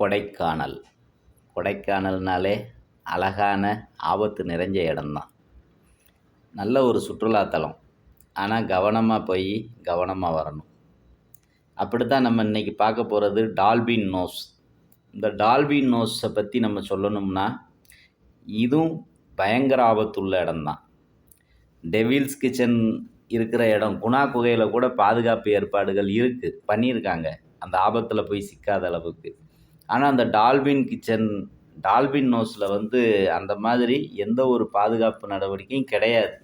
கொடைக்கானல். கொடைக்கானல்னாலே அழகான ஆபத்து நிறைஞ்ச இடம்தான். நல்ல ஒரு சுற்றுலாத்தலம் ஆனால் கவனமாக போய் கவனமாக வரணும். அப்படி தான் நம்ம இன்றைக்கி பார்க்க போகிறது டால்பின் நோஸ். இந்த டால்பின் நோஸை பற்றி நம்ம சொல்லணும்னா இதுவும் பயங்கர ஆபத்துள்ள இடம்தான். டெவில்ஸ் கிச்சன் இருக்கிற இடம் குணா குகையில் கூட பாதுகாப்பு ஏற்பாடுகள் இருக்குது பண்ணியிருக்காங்க. அந்த ஆபத்தில் போய் சிக்காத அளவுக்கு. ஆனால் அந்த டால்பின் கிச்சன் டால்பின் நோஸில் வந்து அந்த மாதிரி எந்த ஒரு பாதுகாப்பு நடவடிக்கையும் கிடையாது.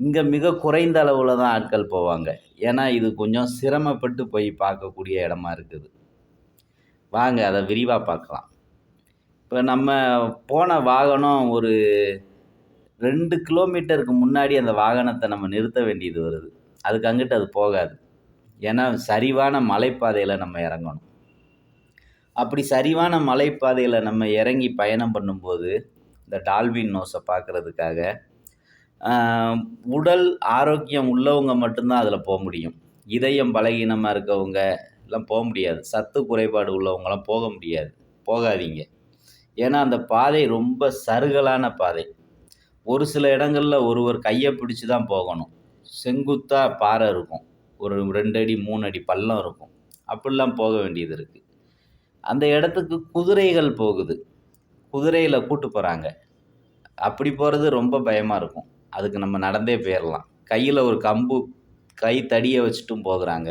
இங்கே மிக குறைந்த அளவில் தான் ஆட்கள் போவாங்க. ஏன்னா இது கொஞ்சம் சிரமப்பட்டு போய் பார்க்கக்கூடிய இடமா இருக்குது. வாங்க அதை விரிவாக பார்க்கலாம். இப்போ நம்ம போன வாகனம் ஒரு ரெண்டு கிலோமீட்டருக்கு முன்னாடி அந்த வாகனத்தை நம்ம நிறுத்த வேண்டியது வருது. அதுக்கு அங்கிட்டு அது போகாது. ஏன்னா சரிவான மலைப்பாதையில் நம்ம இறங்கணும். அப்படி சரிவான மலைப்பாதையில் நம்ம இறங்கி பயணம் பண்ணும்போது இந்த டால்பின் நோஸை பார்க்குறதுக்காக உடல் ஆரோக்கியம் உள்ளவங்க மட்டும்தான் அதில் போக முடியும். இதயம் பலகீனமாக இருக்கவங்க எல்லாம் போக முடியாது. சத்து குறைபாடு உள்ளவங்களாம் போக முடியாது. போகாதீங்க. ஏன்னா அந்த பாதை ரொம்ப சருகலான பாதை. ஒரு சில இடங்களில் ஒருவர் கையை பிடிச்சி தான் போகணும். செங்குத்தாக பாறை இருக்கும். ஒரு ரெண்டு அடி மூணு அடி பள்ளம் இருக்கும். அப்படிலாம் போக வேண்டியது இருக்குது அந்த இடத்துக்கு குதிரைகள் போகுது. குதிரையில் கூட்டு போகிறாங்க அப்படி போகிறது ரொம்ப பயமாக இருக்கும். அதுக்கு நம்ம நடந்தே போயிடலாம் கையில் ஒரு கம்பு கை தடியை வச்சுட்டும் போகிறாங்க.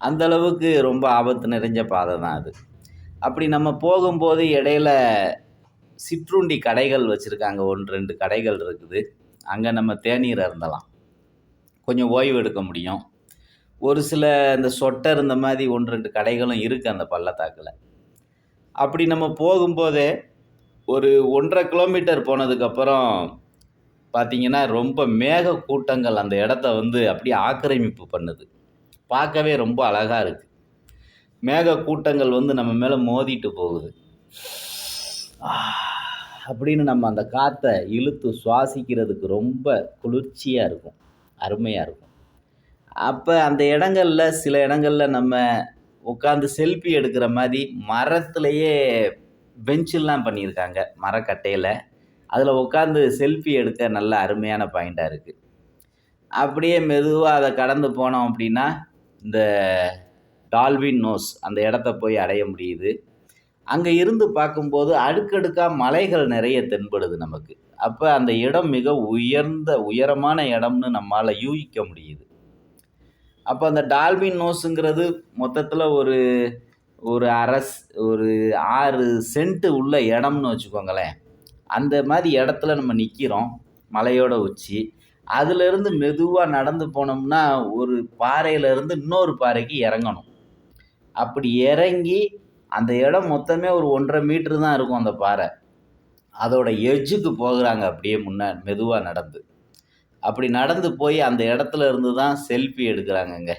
அந்த அளவுக்கு ரொம்ப ஆபத்து நிறைஞ்ச பாதை தான் அது. அப்படி நம்ம போகும்போது இடையில சிற்றுண்டி கடைகள் வச்சுருக்காங்க. ஒன்று ரெண்டு கடைகள் இருக்குது. அங்கே நம்ம தேநீர் இருந்தலாம் கொஞ்சம் ஓய்வு எடுக்க முடியும். ஒரு சில இந்த சொட்டர் இந்த மாதிரி ஒன்று ரெண்டு கடைகளும் இருக்குது அந்த பள்ளத்தாக்கில். அப்படி நம்ம போகும்போதே ஒரு ஒன்றரை கிலோமீட்டர் போனதுக்கப்புறம் பார்த்திங்கன்னா ரொம்ப மேக கூட்டங்கள் அந்த இடத்த வந்து அப்படியே ஆக்கிரமிப்பு பண்ணுது. பார்க்கவே ரொம்ப அழகாக இருக்குது மேக கூட்டங்கள் வந்து நம்ம மேலே மோதிட்டு போகுது. அப்படின்னு நம்ம அந்த காற்றை இழுத்து சுவாசிக்கிறதுக்கு ரொம்ப குளிர்ச்சியாக இருக்கும். அருமையாக இருக்கும். அப்போ அந்த இடங்களில் சில இடங்களில் நம்ம உட்காந்து செல்ஃபி எடுக்கிற மாதிரி மரத்துலேயே பெஞ்செல்லாம் பண்ணியிருக்காங்க மரக்கட்டையில். அதில் உட்காந்து செல்ஃபி எடுக்க நல்ல அருமையான பாயிண்ட்டாக இருக்குது அப்படியே மெதுவாக அதை கடந்து போனோம் அப்படின்னா இந்த டால்வின் நோஸ் அந்த இடத்த போய் அடைய முடியுது. அங்கே இருந்து பார்க்கும்போது அடுக்கடுக்காக மலைகள் நிறைய தென்படுது நமக்கு. அப்போ அந்த இடம் மிக உயர்ந்த உயரமான இடம்னு நம்மளால் யூகிக்க முடியுது. அப்போ அந்த டால்பின் நோஸுங்கிறது மொத்தத்தில் ஒரு ஒரு அரஸ் ஒரு ஆறு சென்ட்டு உள்ள இடம்னு வச்சுக்கோங்களேன். அந்த மாதிரி இடத்துல நம்ம நிற்கிறோம் மலையோட உச்சி. அதுலேருந்து மெதுவாக நடந்து போனோம்னா ஒரு பாறையிலேருந்து இன்னொரு பாறைக்கு இறங்கணும். அப்படி இறங்கி அந்த இடம் மொத்தமே ஒரு ஒன்றரை மீட்ரு தான் இருக்கும் அந்த பாறை. அதோட எஜ்ஜுக்கு போகிறாங்க அப்படியே முன்ன மெதுவாக நடந்து. அப்படி நடந்து போய் அந்த இடத்துல இருந்து தான் செல்ஃபி எடுக்கிறாங்கங்க.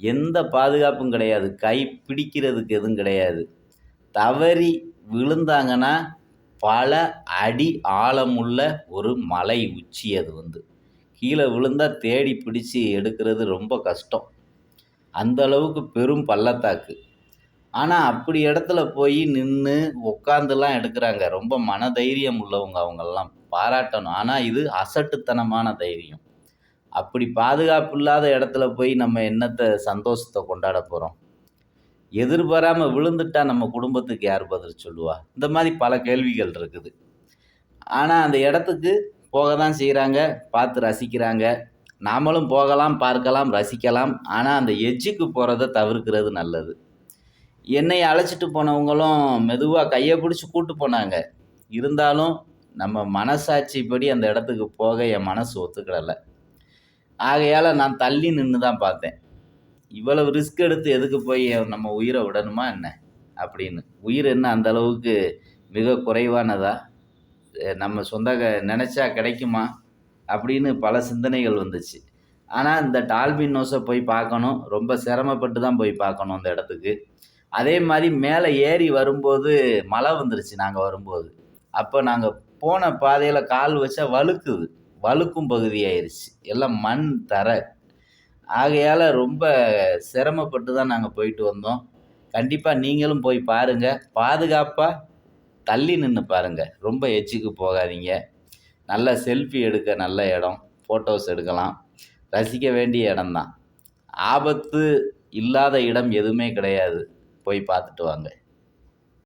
எந்த பாதுகாப்பும் கிடையாது. கை பிடிக்கிறதுக்கு எதுவும் கிடையாது. தவறி விழுந்தாங்கன்னா பல அடி ஆழமுள்ள ஒரு மலை உச்சி அது வந்து. கீழே விழுந்தால் தேடி பிடிச்சி எடுக்கிறது ரொம்ப கஷ்டம். அந்த அளவுக்கு பெரும் பள்ளத்தாக்கு. ஆனால் அப்படி இடத்துல போய் நின்று உட்காந்துலாம் எடுக்கிறாங்க. ரொம்ப மனதைரியம் உள்ளவங்க அவங்கெல்லாம். பாராட்டணும். ஆனால் இது அசட்டுத்தனமான தைரியம். அப்படி பாதுகாப்பு இல்லாத இடத்துல போய் நம்ம என்னத்தை சந்தோஷத்தை கொண்டாட போகிறோம் எதிர்பாராமல் விழுந்துட்டா நம்ம குடும்பத்துக்கு யார் பதில் சொல்லுவா? இந்த மாதிரி பல கேள்விகள் இருக்குது. ஆனால் அந்த இடத்துக்கு போக தான் செய்கிறாங்க பார்த்து ரசிக்கிறாங்க. நாமளும் போகலாம் பார்க்கலாம் ரசிக்கலாம். ஆனால் அந்த எஜ்ஜுக்கு போகிறத தவிர்க்கிறது நல்லது. என்னை அழைச்சிட்டு போனவங்களும் மெதுவாக கையை பிடிச்சி கூட்டு போனாங்க. இருந்தாலும் நம்ம மனசாட்சிப்படி அந்த இடத்துக்கு போக என் மனசு ஒத்துக்கிடலை ஆகையால் நான் தள்ளி நின்று தான் பார்த்தேன். இவ்வளவு ரிஸ்க் எடுத்து எதுக்கு போய் நம்ம உயிரை விடணுமா என்ன? அப்படின்னு. உயிர் என்ன அந்த அளவுக்கு மிக குறைவானதா? நம்ம சொந்த நினச்சா கிடைக்குமா? அப்படின்னு பல சிந்தனைகள் வந்துச்சு. ஆனால் இந்த டால்பின் நோஸை போய் பார்க்கணும். ரொம்ப சிரமப்பட்டு தான் போய் பார்க்கணும் அந்த இடத்துக்கு. அதே மாதிரி மேலே ஏறி வரும்போது மழை வந்துருச்சு நாங்கள் வரும்போது. அப்போ நாங்கள் போன பாதையில் கால் வச்சா வழுக்குது. வழுக்கும் பகுதி ஆயிடுச்சு எல்லாம் மண் தர. ஆகையால் ரொம்ப சிரமப்பட்டு தான் நாங்கள் போயிட்டு வந்தோம். கண்டிப்பாக நீங்களும் போய் பாருங்கள் பாதுகாப்பாக தள்ளி நின்று பாருங்கள் ரொம்ப எச்சுக்கு போகாதீங்க. நல்ல செல்ஃபி எடுக்க நல்ல இடம். ஃபோட்டோஸ் எடுக்கலாம். ரசிக்க வேண்டிய இடம்தான். ஆபத்து இல்லாத இடம் எதுவுமே கிடையாது. போய் பார்த்துட்டு வாங்க.